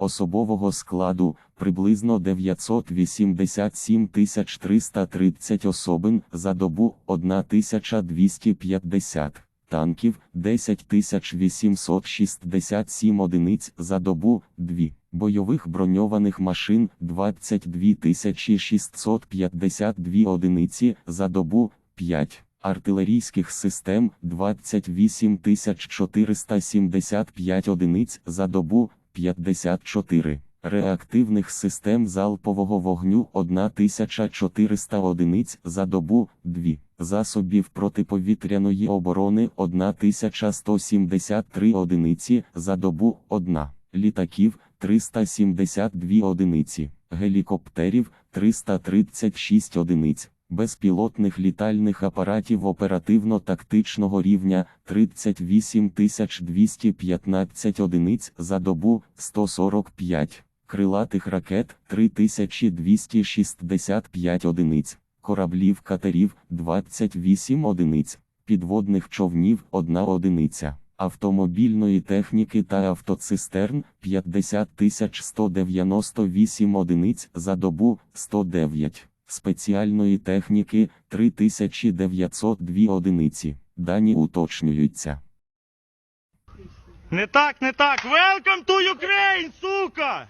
особового складу приблизно 987 330 особин за добу 1250 танків 10 867 одиниць за добу 2, бойових броньованих машин 22 652 одиниці за добу 5, артилерійських систем 28 475 одиниць за добу 54. Реактивних систем залпового вогню 1400 одиниць за добу 2, засобів протиповітряної оборони 1173 одиниці за добу 1, літаків 372 одиниці, гелікоптерів 336 одиниць, безпілотних літальних апаратів оперативно-тактичного рівня 38 215 одиниць за добу 145, крилатих ракет 3265 одиниць, кораблів катерів 28 одиниць, підводних човнів 1 одиниця. Автомобільної техніки та автоцистерн 50 198 одиниць за добу 109, спеціальної техніки 3902 одиниці. Дані уточнюються. Не так, не так. Welcome to Ukraine, сука!